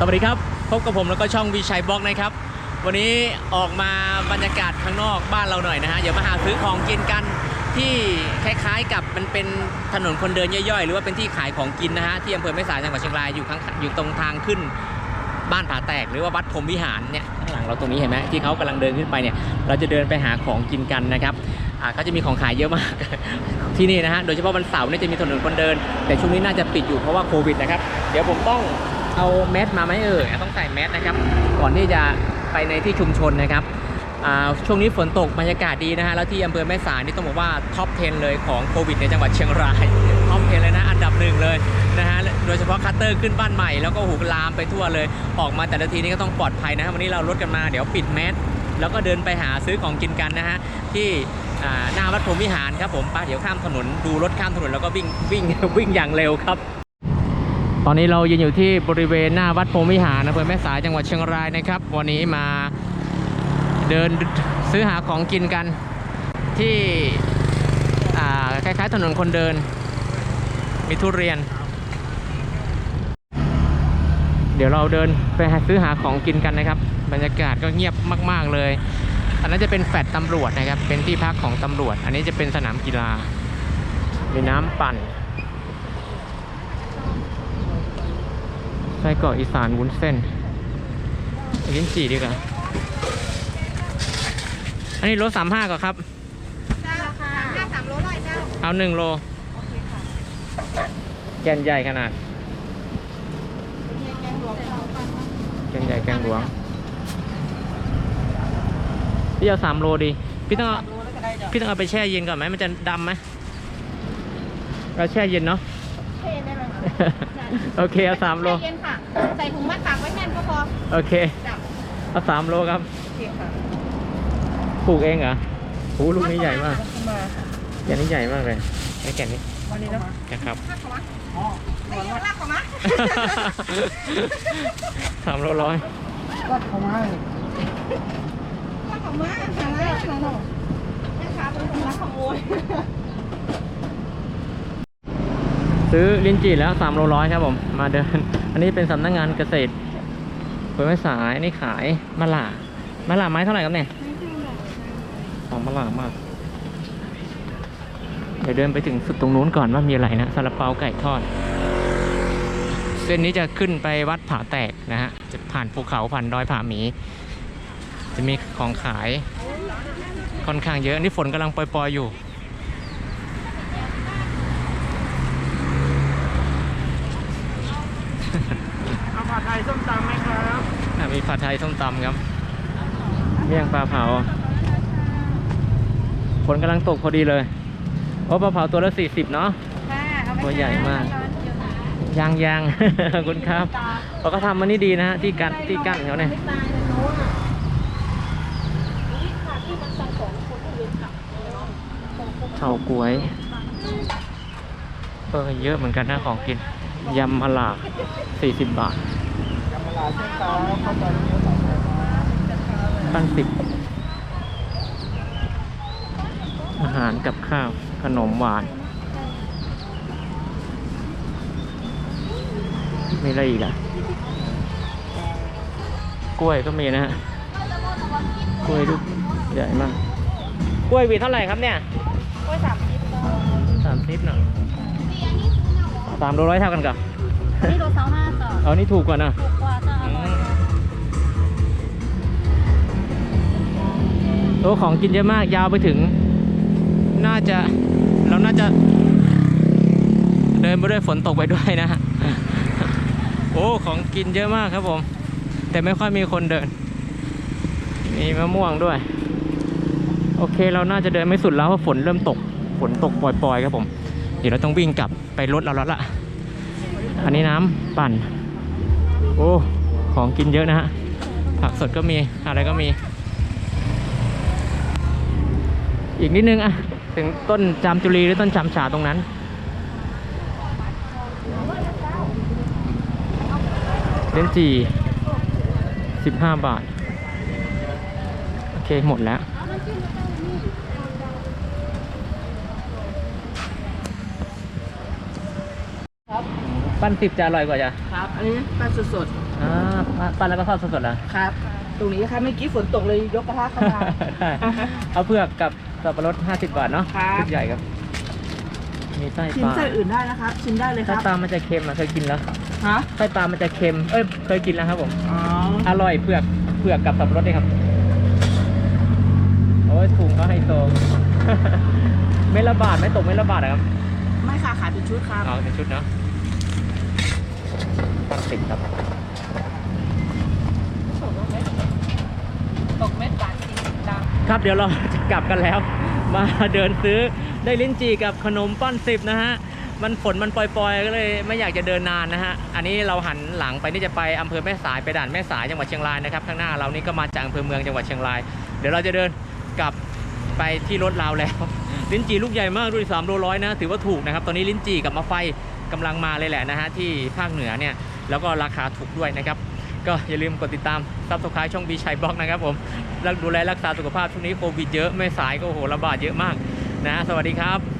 สวัสดีครับ พบกับผมแล้วก็ช่องวีชัยบล็อกนะครับ วันนี้ออกมาบรรยากาศข้างนอกบ้านเราหน่อยนะฮะเดี๋ยวมาหาซื้อของกินกันที่คล้ายๆกับมันเป็นถนนคนเดินย่อยๆ หรือว่าเป็นที่ขายของกินนะฮะที่อำเภอแม่สายจังหวัดเชียงรายอยู่ข้างอยู่ตรงทางขึ้นบ้านผาแตกหรือว่าวัดพรมวิหารเนี่ยข้างหลังเราตรงนี้เห็นไหมที่เขากำลังเดินขึ้นไปเนี่ยเราจะเดินไปหาของกินกันนะครับอ่าก็จะมีของขายเยอะมากที่นี่นะฮะโดยเฉพาะวันเสาร์เนี่ยจะมีถนนคนเดิน แต่ช่วงนี้น่าจะปิดอยู่เพราะว่าโควิดนะครับเดี๋ยวผมต้อง เอาแมสมาไหมเออต้องใส่แมสนะครับ ก่อนที่จะไปในที่ชุมชนนะครับอ่าช่วงนี้ฝนตกบรรยากาศดีนะฮะแล้วที่อำเภอแม่สายนี่ต้องบอกว่าท็อป 10 เลยของโควิดในจังหวัดเชียงรายท็อป 10 เลยนะ อันดับหนึ่งเลยนะฮะโดยเฉพาะคัตเตอร์ขึ้นบ้านใหม่แล้วก็หูลามไปทั่วเลย ออกมาแต่ละทีนี่ก็ต้องปลอดภัยนะฮะวันนี้เราลดกันมาเดี๋ยวปิดแมสแล้วก็เดินไปหาซื้อของกินกันนะฮะที่หน้าวัดพรหมวิหารครับผมไป้าเดี๋ยวข้ามถนนดูรถข้ามถนนแล้วก็วิ่งวิ่งวิ่งอย่างเร็วครับ ตอนนี้เรายืนอยู่ที่บริเวณหน้าวัดพรมวิหารอำเภอแม่สายจังหวัดเชียงรายนะครับ วันนี้มาเดินซื้อหาของกินกันที่คล้ายๆถนนคนเดิน มีทุเรียน เดี๋ยวเราเดินไปหาซื้อหาของกินกันนะครับ บรรยากาศก็เงียบมาก ๆเลย อันนั้นจะเป็นแฟลตตำรวจนะครับ เป็นที่พักของตำรวจ อันนี้จะเป็นสนามกีฬา มีน้ำปั่น ไส้กรอกอีสานวุ้นเส้นเอาลิ้นจี่ดีกว่า อันนี้โลสามห้าก่อนครับ เจ้าค่ะห้าสามโลร้อยเจ้า เอาหนึ่งโลแกนใหญ่ขนาดแกนใหญ่แกนหลวง พี่เอาสามโลดี พี่ต้องเอาพี่ต้องเอาไปแช่เย็นก่อนไหมมันจะดำไหมเราแช่เย็นเนาะ เทได้ไหม โอเคเอาสามโล ใจเย็นค่ะ ใส่ถุงมัดปากไว้แน่นก็พอโอเค จับเอาสามโลครับ โอเคค่ะปลูกเองเหรอโหลูกนี้ใหญ่มากมาแกนนี้ใหญ่มากเลยไอ้แกนนี้วันนี้เนาะนะครับ ลากเขามาไม่ยอมลากเขามาสามโลร้อยลากเขามาหาอะไรเขาเนาะแม่ค้าเป็นคนรักขโมย ซื้อลิ้นจี่แล้วสามโลร้อยครับผม มาเดิน อันนี้เป็นสำนักงานเกษตรเปิดไม้สายนี่ขายมะหล่ามะหล่าไม้เท่าไหร่ครับเนี่ยสองมะหล่ามาก เดี๋ยวเดินไปถึงสุดตรงนู้นก่อนว่ามีอะไรนะซาลาเปาไก่ทอด เส้นนี้จะขึ้นไปวัดผาแตกนะฮะ จะผ่านภูเขาผ่านดอยผาหมี จะมีของขายค่อนข้างเยอะ อันี่ฝนกำลังปล่อยๆอยู่ เอาผัดไทยส้มตำไหมครับอะมีผัดไทยส้มตำครับ เมี่ยงปลาเผาฝนกำลังตกพอดีเลยโอ้ปลาเผาตัวละสี่สิบเนาะ ค่ะเอาไปตัวใหญ่มากยางยาง ขอบคุณครับเขาก็ทำมันนี่ดีนะฮะที่กันที่กั้นเขาเนี่ยเฉาก๊วย เออเยอะเหมือนกันนะของกิน ยำมะลาสี่สิบบาท ตาข้าวตอนนี้สองแสนตั้งสิบอาหารกับข้าว ขนมหวาน มีอะไรอีกอะ กล้วยก็มีนะฮะ กล้วยลูกใหญ่มาก กล้วยหวีเท่าไหร่ครับเนี่ย กล้วยสามสิบสามสิบหน่อยสามโลร้อยเท่ากันกับนี่โลเซาห้าต่อเอานี่ถูกกว่านะ อ้ของกินเยอะมากยาวไปถึง น่าจะเราน่าจะ เดินไปด้วยฝนตกไปด้วยนะฮะโอ้ของกินเยอะมากครับผม แต่ไม่ค่อยมีคนเดิน มีมะม่วงด้วย โอเคเราน่าจะเดินไม่สุดแล้วเพราะฝนเริ่มตกฝนตกปล่อย ๆ ครับผม เดี๋ยวเราต้องวิ่งกลับไปรถเราแล้วล่ะ อันนี้น้ำปั่น โอ้ ของกินเยอะนะฮะ ผักสดก็มี อะไรก็มี อีกนิดนึงอะถึงต้นจามจุรีหรือต้นจามฉาตรงนั้น เล่นจีสิบห้าบาท โอเค หมดแล้วสปั้นสิบจะอร่อยกว่าจ้ะครับ อันนี้ปลาสดอ่าปั้นแล้วก็ทอดสดๆเหรอ ๆครับ ตรงนี้ครับเมื่อกี้ฝนตกเลยยกกระทะเข้ามา ได้เอาเผือกกับ สับปะรด50 บาทเนาะครับ ชุดใหญ่ครับ มีไส้ชิปมลาไส้อื่นได้นะครับ ชิมได้เลยคไส้รับปลามันจะเค็มอะเคยกินแล้วฮะไส้ปลามันจะเค็ม เอ้ยเคยกินแล้วครับผม อ๋ออร่อยเผือกเผือกกับสับปะรดนี่ครับ โอ้ยถุงเขาไฮโซไม่ละบาทไม่ตกไม่ละบาทอะครับไม่ค่ะขายเป็นชุดครับ เอาเป็นชุดเนาะตั้งสิบครับ ตกเม็ดบาทสี่สิบตังค์ ครับ เดี๋ยวเราจะกลับกันแล้ว มาเดินซื้อได้ลิ้นจี่กับขนมป้อนสิบนะฮะ มันฝนมันปล่อยๆ ก็เลยไม่อยากจะเดินนานนะฮะ อันนี้เราหันหลังไปนี่จะไปอำเภอแม่สายไปด่านแม่สายจังหวัดเชียงรายนะครับ ข้างหน้าเรานี่ก็มาจากอำเภอเมืองจังหวัดเชียงราย เดี๋ยวเราจะเดินกลับไปที่รถเราแล้ว ลิ้นจี่ลูกใหญ่มากด้วยสามโลร้อยนะ ถือว่าถูกนะครับ ตอนนี้ลิ้นจี่กับมะไฟกำลังมาเลยแหละนะฮะที่ภาคเหนือเนี่ย แล้วก็ราคาถูกด้วยนะครับ ก็อย่าลืมกดติดตามซับสไครต์ช่องบีชัยบล็อกนะครับผมแล้วดูแลรักษาสุขภาพช่วงนี้โควิดเยอะไม่สายก็โอ้โหระบาดเยอะมากนะสวัสดีครับ